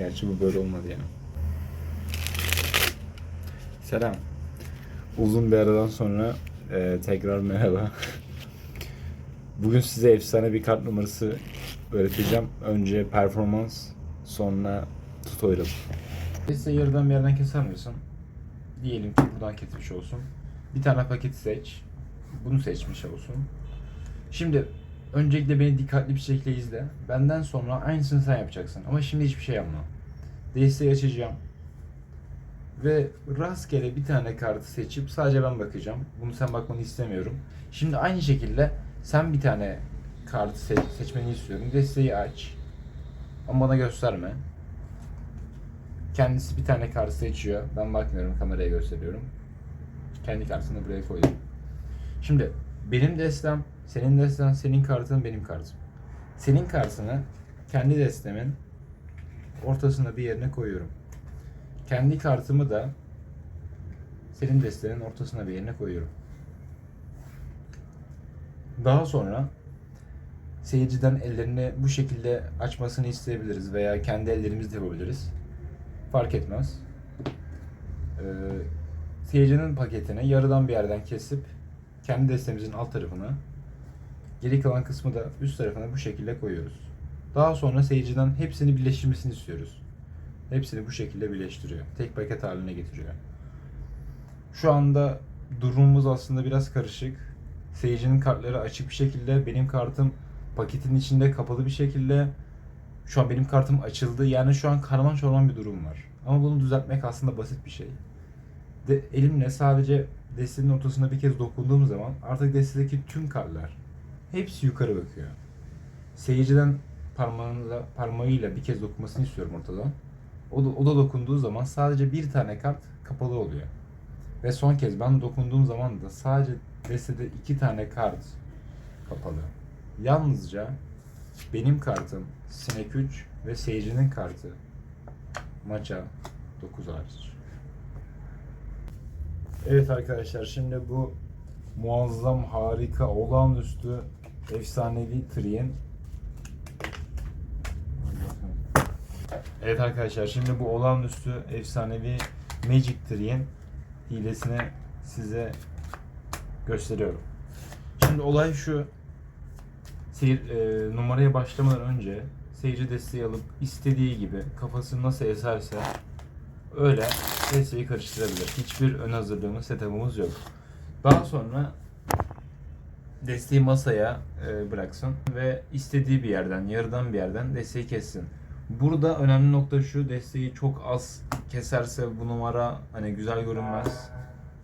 Gerçi bu böyle olmadı yani. Selam. Uzun bir aradan sonra e, tekrar merhaba. Bugün size efsane bir kart numarası öğreteceğim. Önce performans, sonra tutorial. Size yarıdan bir yerden keser misin? Diyelim ki buradan kesmiş olsun. Bir tane paket seç. Bunu seçmiş olsun. Şimdi öncelikle beni dikkatli bir şekilde izle. Benden sonra aynısını sen yapacaksın. Ama şimdi hiçbir şey yapma. Desteği açacağım. Ve rastgele bir tane kartı seçip sadece ben bakacağım. Bunu sen bakmanı istemiyorum. Şimdi aynı şekilde sen bir tane kartı seç, seçmeni istiyorum. Desteği aç. Ama bana gösterme. Kendisi bir tane kart seçiyor. Ben bakmıyorum kameraya gösteriyorum. Kendi kartını buraya koydum. Şimdi benim destem, senin destem, senin kartın, benim kartım. Senin kartını kendi destemin ortasına bir yerine koyuyorum. Kendi kartımı da senin destenin ortasına bir yerine koyuyorum. Daha sonra seyirciden ellerini bu şekilde açmasını isteyebiliriz veya kendi ellerimizle yapabiliriz. Fark etmez. Ee, seyircinin paketini yarıdan bir yerden kesip kendi destemizin alt tarafına geri kalan kısmı da üst tarafına bu şekilde koyuyoruz. Daha sonra seyirciden hepsini birleştirmesini istiyoruz. Hepsini bu şekilde birleştiriyor. Tek paket haline getiriyor. Şu anda durumumuz aslında biraz karışık. Seyircinin kartları açık bir şekilde, benim kartım paketin içinde kapalı bir şekilde. Şu an benim kartım açıldı. Yani şu an karman çorman bir durum var. Ama bunu düzeltmek aslında basit bir şey. De, elimle sadece destenin ortasına bir kez dokunduğum zaman artık destedeki tüm kartlar hepsi yukarı bakıyor. Seyirciden parmağıyla, parmağıyla bir kez dokunmasını istiyorum ortadan. O da, o da dokunduğu zaman sadece bir tane kart kapalı oluyor. Ve son kez ben dokunduğum zaman da sadece destede iki tane kart kapalı. Yalnızca benim kartım Sinek 3 ve seyircinin kartı maça 9 hariç. Evet arkadaşlar şimdi bu muazzam, harika, olağanüstü, efsanevi Trien Evet arkadaşlar şimdi bu olağanüstü, efsanevi Magic Trien hilesini size gösteriyorum. Şimdi olay şu. Seyir, e, numaraya başlamadan önce seyirci desteği alıp istediği gibi kafasını nasıl eserse öyle desteği karıştırabilir. Hiçbir ön hazırlığımız, setup'ımız yok. Daha sonra desteği masaya e, bıraksın ve istediği bir yerden, yarıdan bir yerden desteği kessin. Burada önemli nokta şu, desteği çok az keserse bu numara hani güzel görünmez.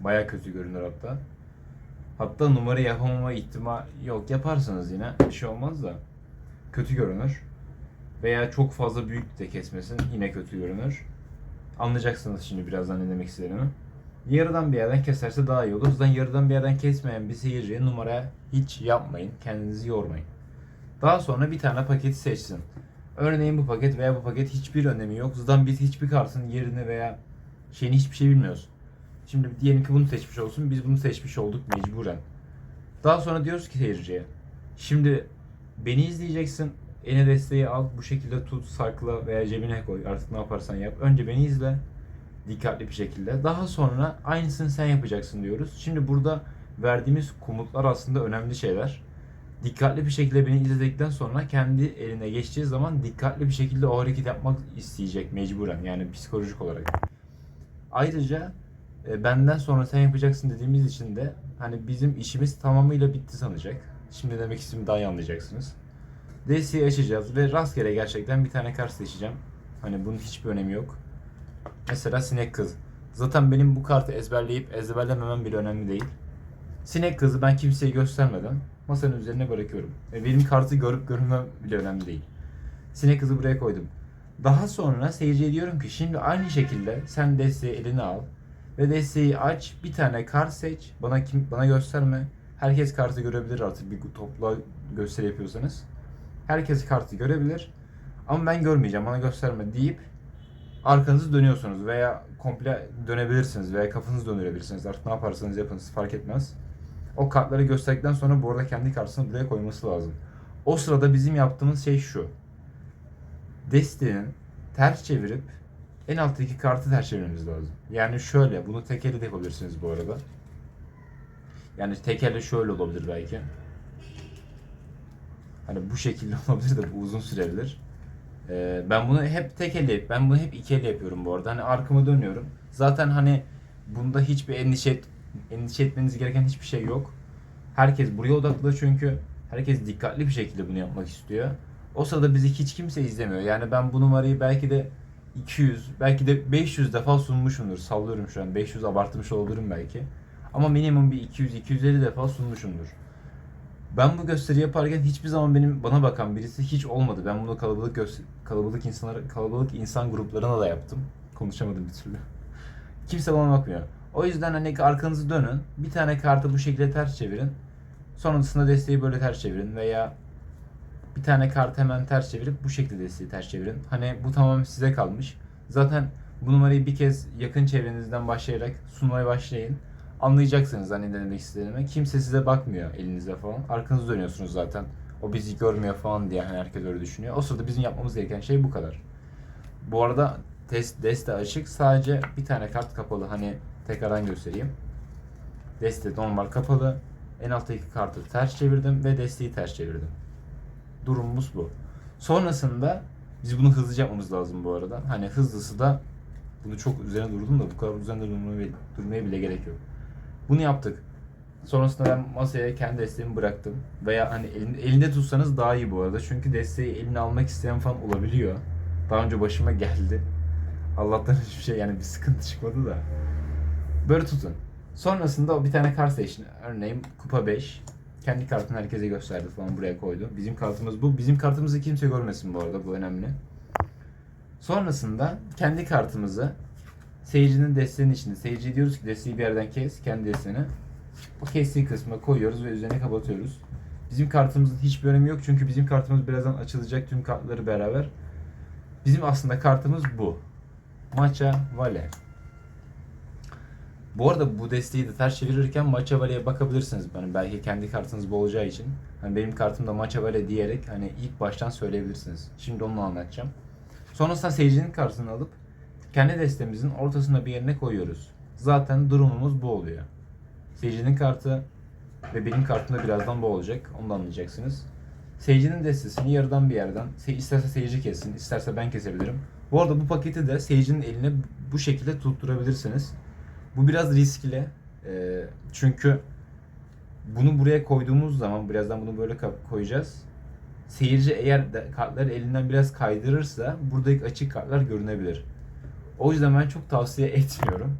Baya kötü görünür hatta. Hatta numara yapamama ihtimal yok. Yaparsınız yine bir şey olmaz da. Kötü görünür. Veya çok fazla büyük de kesmesin yine kötü görünür. Anlayacaksınız şimdi birazdan ne demek istediğimi. Yarıdan bir yerden keserse daha iyi olur. Zaten yarıdan bir yerden kesmeyen bir seyirciye numara hiç yapmayın. Kendinizi yormayın. Daha sonra bir tane paketi seçsin. Örneğin bu paket veya bu paket hiçbir önemi yok. Zaten biz hiçbir kartın yerini veya şeyini hiçbir şey bilmiyoruz. Şimdi diyelim ki bunu seçmiş olsun. Biz bunu seçmiş olduk mecburen. Daha sonra diyoruz ki seyirciye. Şimdi beni izleyeceksin. Eline desteği al. Bu şekilde tut, sakla veya cebine koy. Artık ne yaparsan yap. Önce beni izle. Dikkatli bir şekilde. Daha sonra aynısını sen yapacaksın diyoruz. Şimdi burada verdiğimiz komutlar aslında önemli şeyler. Dikkatli bir şekilde beni izledikten sonra kendi eline geçtiği zaman dikkatli bir şekilde o hareket yapmak isteyecek mecburen. Yani psikolojik olarak. Ayrıca e, benden sonra sen yapacaksın dediğimiz için de hani bizim işimiz tamamıyla bitti sanacak. Şimdi demek istediğimi daha iyi anlayacaksınız. Desteği açacağız ve rastgele gerçekten bir tane kart seçeceğim. Hani bunun hiçbir önemi yok. Mesela sinek kız. Zaten benim bu kartı ezberleyip ezberlememem bile önemli değil. Sinek kızı ben kimseye göstermeden masanın üzerine bırakıyorum. Ve benim kartı görüp görünmem bile önemli değil. Sinek kızı buraya koydum. Daha sonra seyirciye diyorum ki şimdi aynı şekilde sen desteği eline al ve desteği aç, bir tane kart seç. Bana kim bana gösterme. Herkes kartı görebilir artık bir topla gösteri yapıyorsanız. Herkes kartı görebilir. Ama ben görmeyeceğim, bana gösterme deyip arkanızı dönüyorsunuz veya komple dönebilirsiniz veya kafanızı döndürebilirsiniz. Artık ne yaparsanız yapın fark etmez. O kartları gösterdikten sonra bu arada kendi kartını buraya koyması lazım. O sırada bizim yaptığımız şey şu. Desteğin ters çevirip en alttaki kartı ters çevirmemiz lazım. Yani şöyle bunu tek elle de yapabilirsiniz bu arada. Yani tek elle şöyle olabilir belki. Hani bu şekilde olabilir de bu uzun sürebilir. Ee, ben bunu hep tek elle, ben bunu hep iki elle yapıyorum bu arada. Hani arkamı dönüyorum. Zaten hani bunda hiçbir endişe endişe etmeniz gereken hiçbir şey yok. Herkes buraya odaklı çünkü herkes dikkatli bir şekilde bunu yapmak istiyor. O sırada bizi hiç kimse izlemiyor. Yani ben bu numarayı belki de 200, belki de 500 defa sunmuşumdur. Sallıyorum şu an. 500 abartmış olabilirim belki. Ama minimum bir 200-250 defa sunmuşumdur. Ben bu gösteri yaparken hiçbir zaman benim bana bakan birisi hiç olmadı. Ben bunu kalabalık kalabalık insanlar kalabalık insan gruplarına da yaptım. Konuşamadım bir türlü. Kimse bana bakmıyor. O yüzden hani arkanızı dönün. Bir tane kartı bu şekilde ters çevirin. Sonrasında desteği böyle ters çevirin veya bir tane kart hemen ters çevirip bu şekilde desteği ters çevirin. Hani bu tamamen size kalmış. Zaten bu numarayı bir kez yakın çevrenizden başlayarak sunmaya başlayın. Anlayacaksınız hani ne demek istediğimi. Kimse size bakmıyor elinize falan. Arkanızı dönüyorsunuz zaten. O bizi görmüyor falan diye hani herkes öyle düşünüyor. O sırada bizim yapmamız gereken şey bu kadar. Bu arada test deste açık. Sadece bir tane kart kapalı. Hani tekrardan göstereyim. Deste normal kapalı. En alttaki kartı ters çevirdim ve desteği ters çevirdim. Durumumuz bu. Sonrasında biz bunu hızlıca yapmamız lazım bu arada. Hani hızlısı da bunu çok üzerine durdum da bu kadar üzerinde durmaya, durmaya bile gerek yok. Bunu yaptık. Sonrasında ben masaya kendi desteğimi bıraktım. Veya hani elinde, elinde tutsanız daha iyi bu arada. Çünkü desteği eline almak isteyen falan olabiliyor. Daha önce başıma geldi. Allah'tan hiçbir şey yani bir sıkıntı çıkmadı da. Böyle tutun. Sonrasında o bir tane kart seçtin. Örneğin kupa 5. Kendi kartını herkese gösterdi falan buraya koydu. Bizim kartımız bu. Bizim kartımızı kimse görmesin bu arada. Bu önemli. Sonrasında kendi kartımızı seyircinin desteğinin içinde. Seyirci diyoruz ki desteği bir yerden kes. Kendi desteğini. O kestiği kısma koyuyoruz ve üzerine kapatıyoruz. Bizim kartımızın hiçbir önemi yok. Çünkü bizim kartımız birazdan açılacak tüm kartları beraber. Bizim aslında kartımız bu. Maça Vale. Bu arada bu desteği de ters çevirirken Maça Vale'ye bakabilirsiniz. Yani belki kendi kartınız bu olacağı için. Hani benim kartımda Maça Vale diyerek hani ilk baştan söyleyebilirsiniz. Şimdi onu anlatacağım. Sonrasında seyircinin kartını alıp kendi destemizin ortasına bir yerine koyuyoruz. Zaten durumumuz bu oluyor. Seyircinin kartı ve benim kartım da birazdan bu olacak. Onu da anlayacaksınız. Seyircinin destesini yarıdan bir yerden, se- isterse seyirci kessin, isterse ben kesebilirim. Bu arada bu paketi de seyircinin eline bu şekilde tutturabilirsiniz. Bu biraz riskli. Ee, çünkü bunu buraya koyduğumuz zaman, birazdan bunu böyle koyacağız. Seyirci eğer kartları elinden biraz kaydırırsa buradaki açık kartlar görünebilir. O yüzden ben çok tavsiye etmiyorum.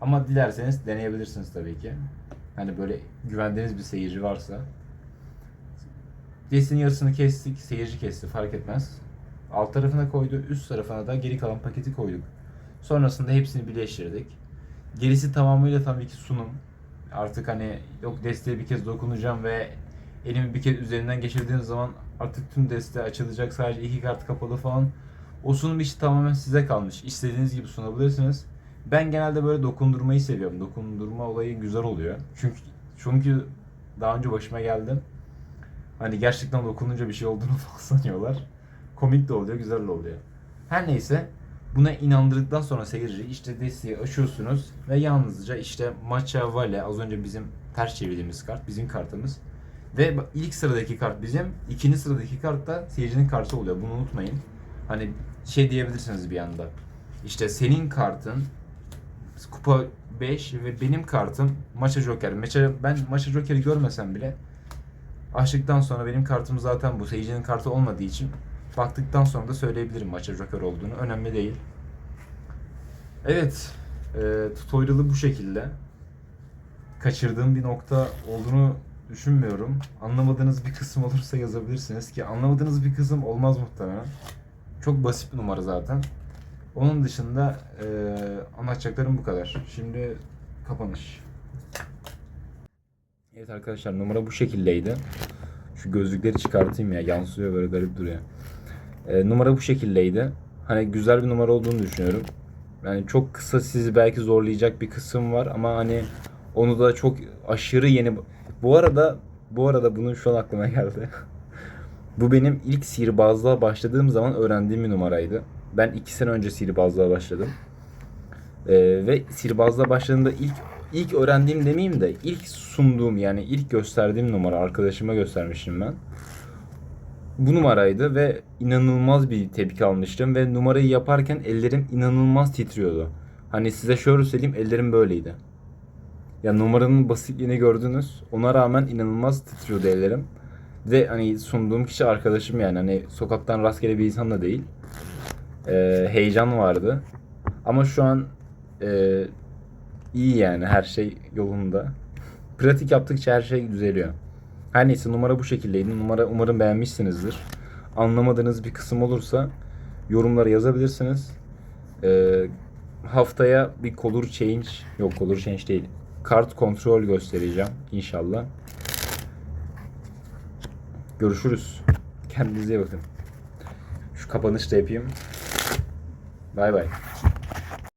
Ama dilerseniz deneyebilirsiniz tabii ki. Hani böyle güvendiğiniz bir seyirci varsa. Destinin yarısını kestik, seyirci kesti fark etmez. Alt tarafına koydu, üst tarafına da geri kalan paketi koyduk. Sonrasında hepsini birleştirdik. Gerisi tamamıyla tabii ki sunum. Artık hani yok desteğe bir kez dokunacağım ve elimi bir kez üzerinden geçirdiğim zaman artık tüm deste açılacak sadece iki kart kapalı falan. O sunum işi tamamen size kalmış. İstediğiniz gibi sunabilirsiniz. Ben genelde böyle dokundurmayı seviyorum. Dokundurma olayı güzel oluyor. Çünkü çünkü daha önce başıma geldi. Hani gerçekten dokununca bir şey olduğunu falan sanıyorlar. Komik de oluyor, güzel de oluyor. Her neyse buna inandırdıktan sonra seyirci işte desteği açıyorsunuz ve yalnızca işte Maça Vale az önce bizim ters çevirdiğimiz kart bizim kartımız. Ve ilk sıradaki kart bizim, ikinci sıradaki kart da seyircinin kartı oluyor. Bunu unutmayın. Hani şey diyebilirsiniz bir anda. İşte senin kartın kupa 5 ve benim kartım maça joker. Maça, ben maça jokeri görmesem bile açtıktan sonra benim kartım zaten bu. Seyircinin kartı olmadığı için baktıktan sonra da söyleyebilirim maça joker olduğunu. Önemli değil. Evet. E, tutorial'ı bu şekilde. Kaçırdığım bir nokta olduğunu düşünmüyorum. Anlamadığınız bir kısım olursa yazabilirsiniz ki anlamadığınız bir kısım olmaz muhtemelen. Çok basit bir numara zaten. Onun dışında e, anlatacaklarım bu kadar. Şimdi kapanış. Evet arkadaşlar numara bu şekildeydi. Şu gözlükleri çıkartayım ya yansıyor böyle garip duruyor. E, numara bu şekildeydi. Hani güzel bir numara olduğunu düşünüyorum. Yani çok kısa sizi belki zorlayacak bir kısım var ama hani onu da çok aşırı yeni. Bu arada bu arada bunun şu an aklıma geldi. Bu benim ilk sihirbazlığa başladığım zaman öğrendiğim bir numaraydı. ben iki sene önce sihirbazlığa başladım. Ee, ve sihirbazlığa başladığımda ilk ilk öğrendiğim demeyeyim de ilk sunduğum yani ilk gösterdiğim numara arkadaşıma göstermiştim ben. Bu numaraydı ve inanılmaz bir tepki almıştım ve numarayı yaparken ellerim inanılmaz titriyordu. Hani size şöyle söyleyeyim ellerim böyleydi. Ya numaranın basitliğini gördünüz. Ona rağmen inanılmaz titriyordu ellerim. Ve hani sunduğum kişi arkadaşım yani hani sokaktan rastgele bir insan da değil. Ee, heyecan vardı. Ama şu an e, iyi yani her şey yolunda. Pratik yaptıkça her şey düzeliyor. Her neyse numara bu şekildeydi. Numara umarım beğenmişsinizdir. Anlamadığınız bir kısım olursa yorumlara yazabilirsiniz. Ee, haftaya bir color change, yok color change değil. Kart kontrol göstereceğim inşallah. Görüşürüz. Kendinize iyi bakın. Şu kapanışı da yapayım. Bay bay.